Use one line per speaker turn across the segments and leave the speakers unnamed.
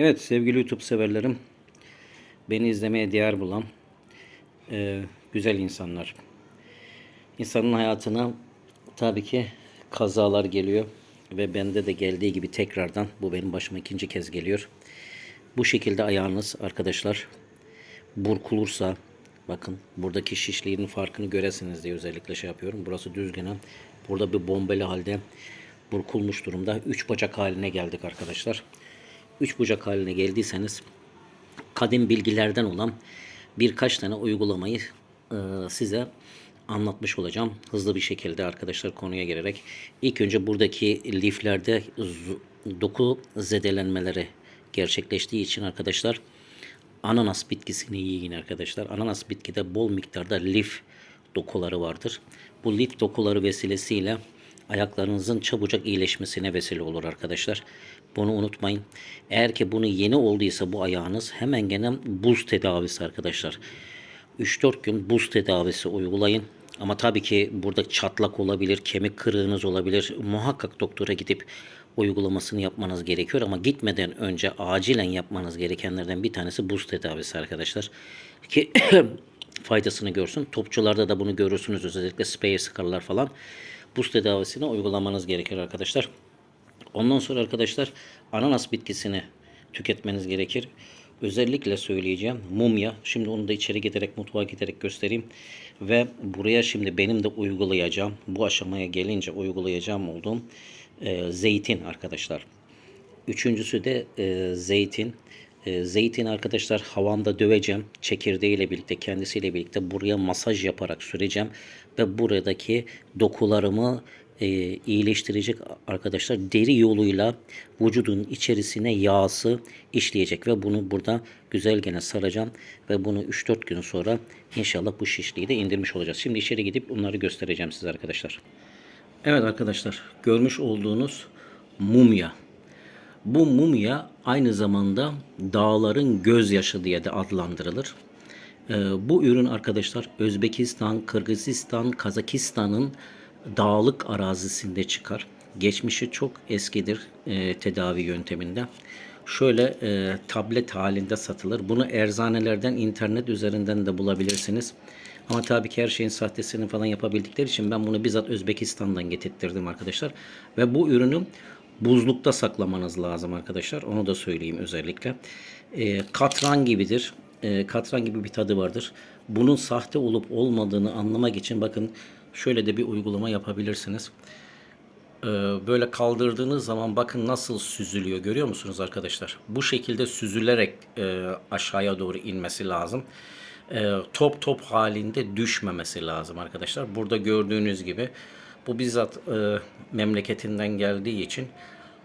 Evet sevgili YouTube severlerim, beni izlemeye değer bulan e, güzel insanlar. İnsanın hayatına tabii ki kazalar geliyor ve bende de geldiği gibi tekrardan bu benim başıma ikinci kez geliyor. Bu şekilde ayağınız arkadaşlar burkulursa bakın buradaki şişliğinin farkını göresiniz diye özellikle şey yapıyorum. Burası düzgün. Burada bir bombeli halde burkulmuş durumda. Üç bacak haline geldik arkadaşlar. Üç bucak haline geldiyseniz kadim bilgilerden olan birkaç tane uygulamayı e, size anlatmış olacağım. Hızlı bir şekilde arkadaşlar konuya girerek. İlk önce buradaki liflerde doku zedelenmeleri gerçekleştiği için arkadaşlar ananas bitkisini yiyin arkadaşlar. Ananas bitkide bol miktarda lif dokuları vardır. Bu lif dokuları vesilesiyle ayaklarınızın çabucak iyileşmesine vesile olur arkadaşlar. Bunu unutmayın. Eğer ki bunu yeni olduysa bu ayağınız hemen gene buz tedavisi arkadaşlar. 3-4 gün buz tedavisi uygulayın. Ama tabii ki burada çatlak olabilir, kemik kırığınız olabilir. Muhakkak doktora gidip uygulamasını yapmanız gerekiyor ama gitmeden önce acilen yapmanız gerekenlerden bir tanesi buz tedavisi arkadaşlar. Ki faydasını görsün. Topçularda da bunu görürsünüz özellikle spray sıkarlar falan. Buz tedavisini uygulamanız gerekir arkadaşlar. Ondan sonra arkadaşlar ananas bitkisini tüketmeniz gerekir. Özellikle söyleyeceğim mumya. Şimdi onu da içeri giderek mutfağa giderek göstereyim. Ve buraya şimdi benim de uygulayacağım. Bu aşamaya gelince uygulayacağım olduğum e, zeytin arkadaşlar. Üçüncüsü de e, zeytin. E, zeytin arkadaşlar havanda döveceğim. Çekirdeğiyle birlikte kendisiyle birlikte buraya masaj yaparak süreceğim. Ve buradaki dokularımı e, iyileştirecek arkadaşlar. Deri yoluyla vücudun içerisine yağsı işleyecek. Ve bunu burada güzel gene saracağım. Ve bunu 3-4 gün sonra inşallah bu şişliği de indirmiş olacağız. Şimdi içeri gidip onları göstereceğim size arkadaşlar. Evet arkadaşlar görmüş olduğunuz mumya. Bu mumya aynı zamanda dağların gözyaşı diye de adlandırılır. Ee, bu ürün arkadaşlar Özbekistan, Kırgızistan, Kazakistan'ın dağlık arazisinde çıkar. Geçmişi çok eskidir e, tedavi yönteminde. Şöyle e, tablet halinde satılır. Bunu erzanelerden, internet üzerinden de bulabilirsiniz. Ama tabii ki her şeyin sahtesini falan yapabildikleri için ben bunu bizzat Özbekistan'dan getirttirdim arkadaşlar. Ve bu ürünü buzlukta saklamanız lazım arkadaşlar. Onu da söyleyeyim özellikle. E, katran gibidir. E, katran gibi bir tadı vardır. Bunun sahte olup olmadığını anlamak için bakın şöyle de bir uygulama yapabilirsiniz. E, böyle kaldırdığınız zaman bakın nasıl süzülüyor görüyor musunuz arkadaşlar? Bu şekilde süzülerek e, aşağıya doğru inmesi lazım. E, top top halinde düşmemesi lazım arkadaşlar. Burada gördüğünüz gibi bu bizzat e, memleketinden geldiği için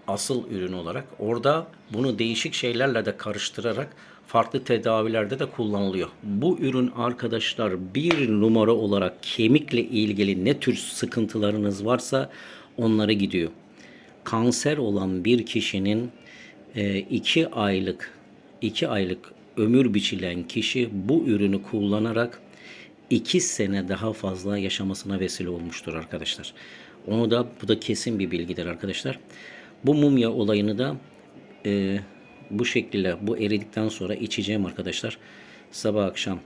asıl ürün olarak orada bunu değişik şeylerle de karıştırarak farklı tedavilerde de kullanılıyor. Bu ürün arkadaşlar bir numara olarak kemikle ilgili ne tür sıkıntılarınız varsa onlara gidiyor. Kanser olan bir kişinin 2 aylık 2 aylık ömür biçilen kişi bu ürünü kullanarak 2 sene daha fazla yaşamasına vesile olmuştur arkadaşlar. Onu da bu da kesin bir bilgidir arkadaşlar. Bu mumya olayını da e, bu şekilde bu eridikten sonra içeceğim arkadaşlar. Sabah akşam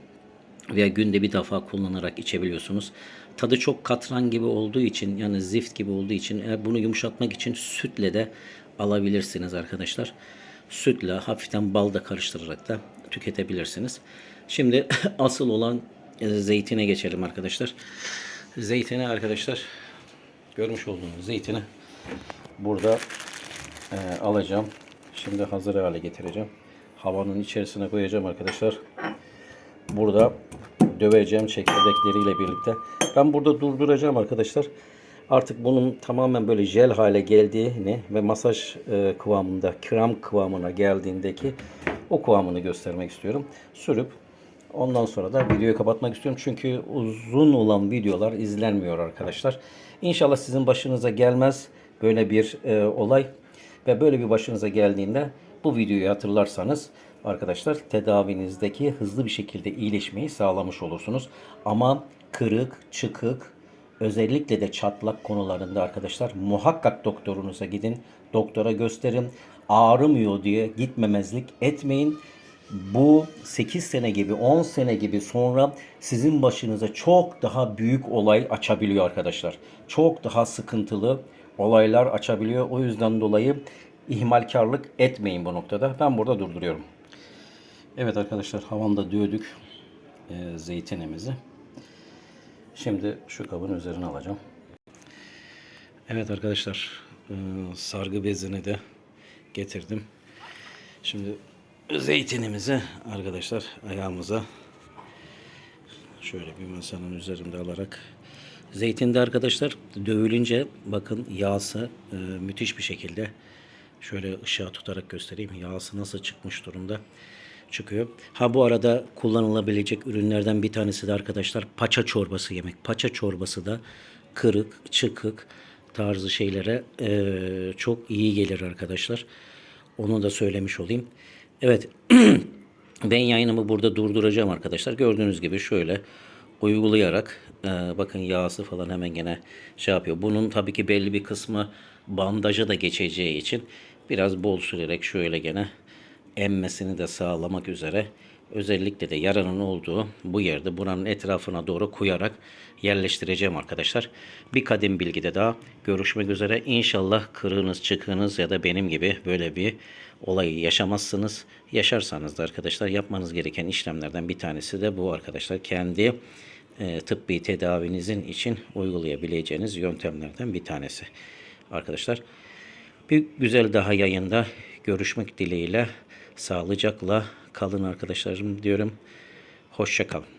veya günde bir defa kullanarak içebiliyorsunuz. Tadı çok katran gibi olduğu için yani zift gibi olduğu için eğer bunu yumuşatmak için sütle de alabilirsiniz arkadaşlar. Sütle hafiften bal da karıştırarak da tüketebilirsiniz. Şimdi asıl olan e, zeytine geçelim arkadaşlar. Zeytini arkadaşlar görmüş olduğunuz zeytini burada e, alacağım. Şimdi hazır hale getireceğim. Havanın içerisine koyacağım arkadaşlar. Burada döveceğim çekirdekleriyle birlikte. Ben burada durduracağım arkadaşlar. Artık bunun tamamen böyle jel hale geldiğini ve masaj e, kıvamında, krem kıvamına geldiğindeki o kıvamını göstermek istiyorum. Sürüp ondan sonra da videoyu kapatmak istiyorum. Çünkü uzun olan videolar izlenmiyor arkadaşlar. İnşallah sizin başınıza gelmez böyle bir e, olay. Ve böyle bir başınıza geldiğinde bu videoyu hatırlarsanız arkadaşlar tedavinizdeki hızlı bir şekilde iyileşmeyi sağlamış olursunuz. Ama kırık, çıkık, özellikle de çatlak konularında arkadaşlar muhakkak doktorunuza gidin. Doktora gösterin. ağrımıyor diye gitmemezlik etmeyin. Bu 8 sene gibi 10 sene gibi sonra sizin başınıza çok daha büyük olay açabiliyor arkadaşlar. Çok daha sıkıntılı olaylar açabiliyor. O yüzden dolayı ihmalkarlık etmeyin bu noktada. Ben burada durduruyorum. Evet arkadaşlar havanda dövdük e, zeytinimizi. Şimdi şu kabın üzerine alacağım. Evet arkadaşlar e, sargı bezini de getirdim. Şimdi zeytinimizi arkadaşlar ayağımıza şöyle bir masanın üzerinde alarak zeytinde arkadaşlar dövülünce bakın yağsı e, müthiş bir şekilde şöyle ışığa tutarak göstereyim. Yağsı nasıl çıkmış durumda çıkıyor. Ha bu arada kullanılabilecek ürünlerden bir tanesi de arkadaşlar paça çorbası yemek. Paça çorbası da kırık, çıkık tarzı şeylere eee, çok iyi gelir arkadaşlar. Onu da söylemiş olayım. Evet. ben yayınımı burada durduracağım arkadaşlar. Gördüğünüz gibi şöyle uygulayarak eee, bakın yağsı falan hemen gene şey yapıyor. Bunun tabii ki belli bir kısmı bandaja da geçeceği için biraz bol sürerek şöyle gene emmesini de sağlamak üzere özellikle de yaranın olduğu bu yerde buranın etrafına doğru koyarak yerleştireceğim arkadaşlar. Bir kadim bilgide daha görüşmek üzere. İnşallah kırığınız çıkığınız ya da benim gibi böyle bir olayı yaşamazsınız. Yaşarsanız da arkadaşlar yapmanız gereken işlemlerden bir tanesi de bu arkadaşlar. Kendi e, tıbbi tedavinizin için uygulayabileceğiniz yöntemlerden bir tanesi. Arkadaşlar bir güzel daha yayında görüşmek dileğiyle sağlıcakla kalın arkadaşlarım diyorum. Hoşça kalın.